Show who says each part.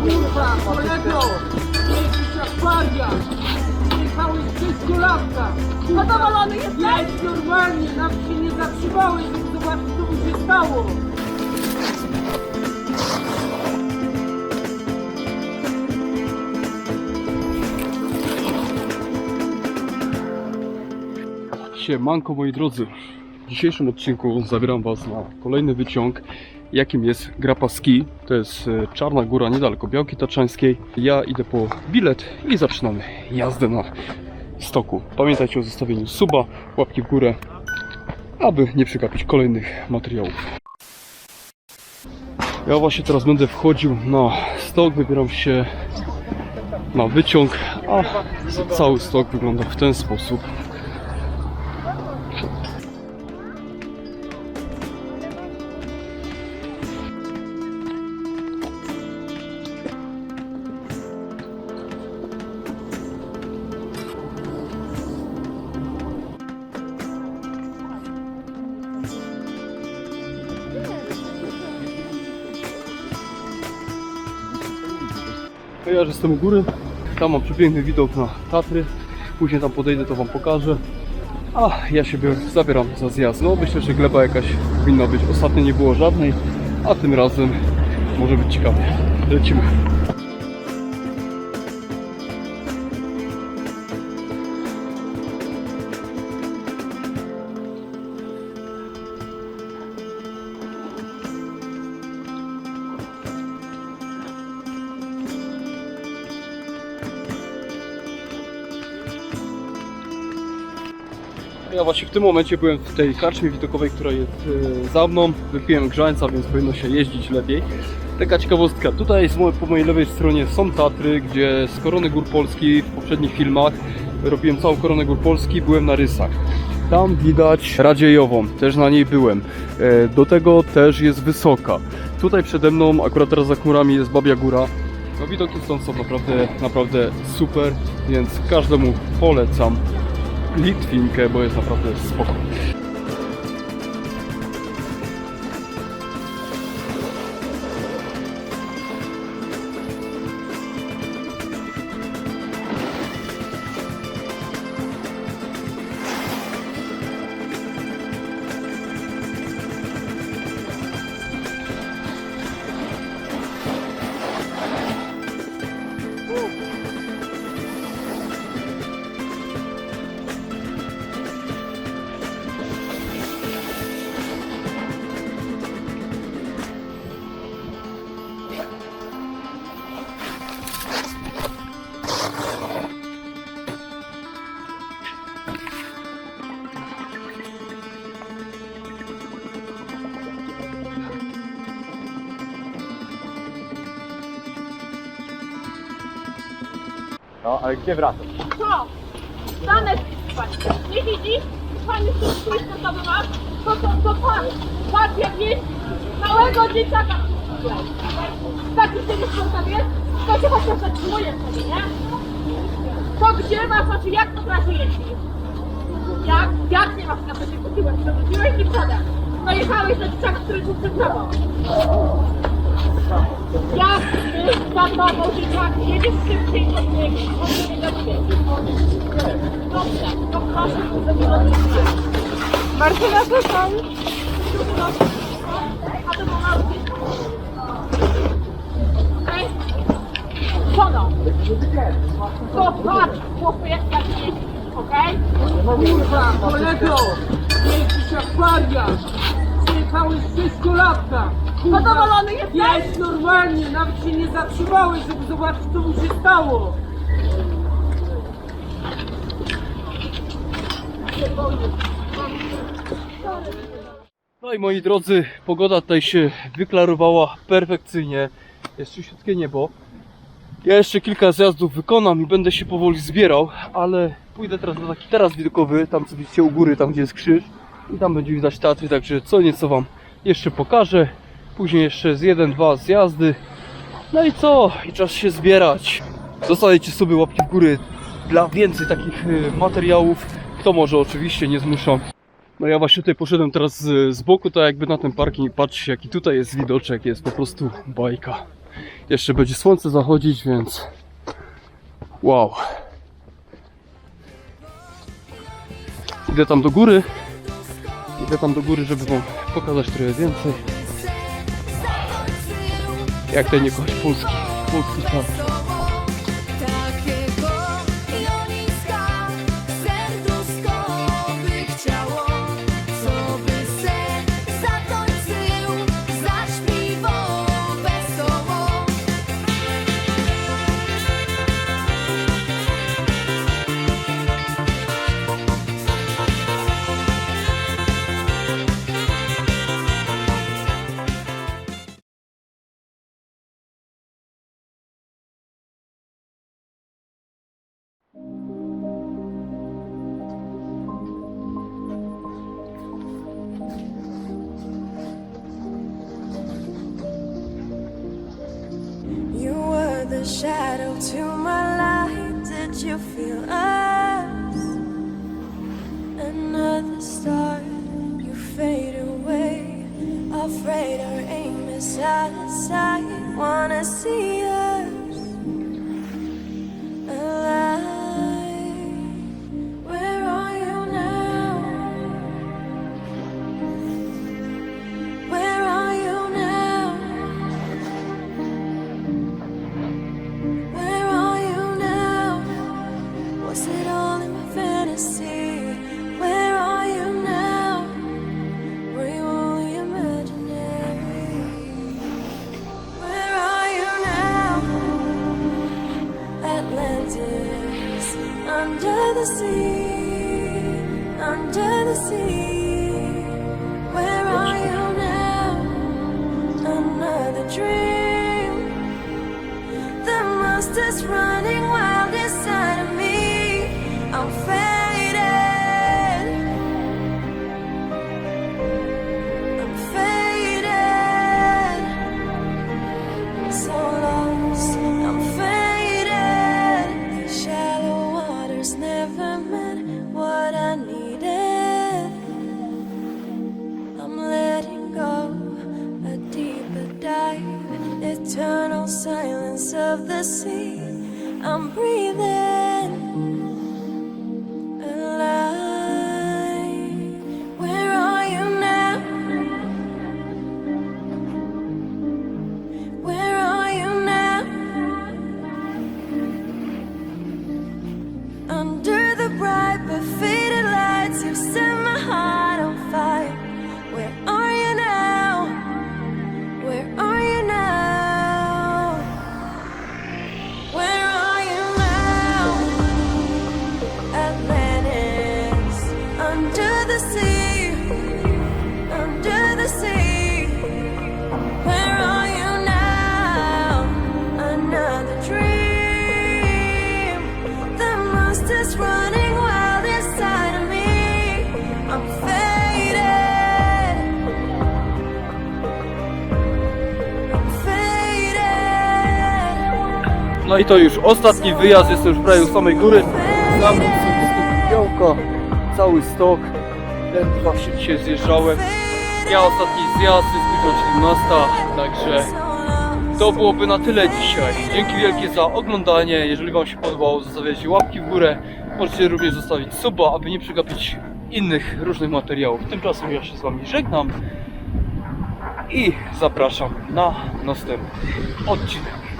Speaker 1: Kurwa, kolego! Jeździsz jak wariat! Jechałeś 6 latka!
Speaker 2: Zadowolony jesteś?
Speaker 1: Jedź normalnie, nam się nie zatrzymałeś, żeby zobaczyć co mu się stało!
Speaker 3: Siemanko moi drodzy. W dzisiejszym odcinku zabieram Was na kolejny wyciąg, jakim jest Grapa Ski. To jest e, Czarna Góra, niedaleko Białki Taczańskiej. Ja idę po bilet i zaczynamy jazdę na stoku. Pamiętajcie o zostawieniu suba, łapki w górę, aby nie przegapić kolejnych materiałów. Ja właśnie teraz będę wchodził na stok, wybieram się na wyciąg, a cały stok wygląda w ten sposób. Ja jestem u góry. Tam mam przepiękny widok na Tatry. Później tam podejdę, to Wam pokażę. A ja się zabieram za zjazd. No myślę, że gleba jakaś powinna być. Ostatnio nie było żadnej, a tym razem może być ciekawie. Lecimy. Ja właśnie w tym momencie byłem w tej karczmie widokowej, która jest e, za mną. Wypiłem grzańca, więc powinno się jeździć lepiej. Taka ciekawostka, tutaj z mo- po mojej lewej stronie są Tatry, gdzie z Korony Gór Polski w poprzednich filmach robiłem całą Koronę Gór Polski, byłem na rysach. Tam widać Radziejową, też na niej byłem. E, Do tego też jest wysoka. Tutaj przede mną, akurat teraz za chmurami jest Babia Góra. No widoki stąd są naprawdę, naprawdę super, więc każdemu polecam Litwinkę, bo jest naprawdę spoko.
Speaker 4: No, ale gdzie wracasz?
Speaker 2: Co? Dane pani. Nie widzisz? Pan już ten strój sportowy ma? To, to, to pan. Patrz jak jeździ. Małego dzieciaka. Taki sobie sportowiec? To się chociaż zatrzymuje sobie, nie? To gdzie masz oczy? Jak potrafi jeździć? Jak? Jak nie masz na to się kupiłeś? Przewróciłeś i przodem. No jechałeś na dzieciaka, który tu przed tobą. Jak ty za tobą dzieciak jedziesz szybciej od niego, od niego do ciebie. Dobrze, to proszę, żeby odwrócić. Martyna, proszę. A to było nauki. Okej? Sono. To patrz, chłopie, jak jeździsz, okej?
Speaker 1: Kurwa, kolego! Jeździsz jak wariat! Jechałeś 6 latka!
Speaker 2: Zadowolony jesteś?
Speaker 1: Jedź normalnie, nawet się nie zatrzymałeś, żeby zobaczyć co mu się stało!
Speaker 3: No i moi drodzy, pogoda tutaj się wyklarowała perfekcyjnie. Jest czyściutkie niebo. Ja jeszcze kilka zjazdów wykonam i będę się powoli zbierał, ale pójdę teraz na taki teraz widokowy, tam co widzicie u góry, tam gdzie jest krzyż. I tam będzie widać Tatry, także co nieco Wam jeszcze pokażę. Później jeszcze z jeden, dwa zjazdy. No i co? I czas się zbierać. Zostawiajcie sobie łapki w górę dla więcej takich y, materiałów. Kto może oczywiście, nie zmuszam. No ja właśnie tutaj poszedłem teraz z, z boku, tak jakby na ten parking. Patrzcie jaki tutaj jest widoczek, jest po prostu bajka. Jeszcze będzie słońce zachodzić, więc wow. Idę tam do góry. Idę tam do góry, żeby wam pokazać trochę więcej. Jak ten jakoś polski, polski tak.
Speaker 5: The shadow to my light. Did you feel us? Another star, you fade away. Afraid our aim is out of sight. Wanna see the sea, under the sea. I'm breathing
Speaker 3: No i to już ostatni wyjazd, jestem już prawie u samej góry. Sam białka, cały stok. Ten się dzisiaj zjeżdżałem. Ja ostatni zjazd, jest godzina 17, także to byłoby na tyle dzisiaj. Dzięki wielkie za oglądanie. Jeżeli Wam się podobało, zostawiajcie łapki w górę. Możecie również zostawić suba, aby nie przegapić innych różnych materiałów. Tymczasem ja się z Wami żegnam i zapraszam na następny odcinek.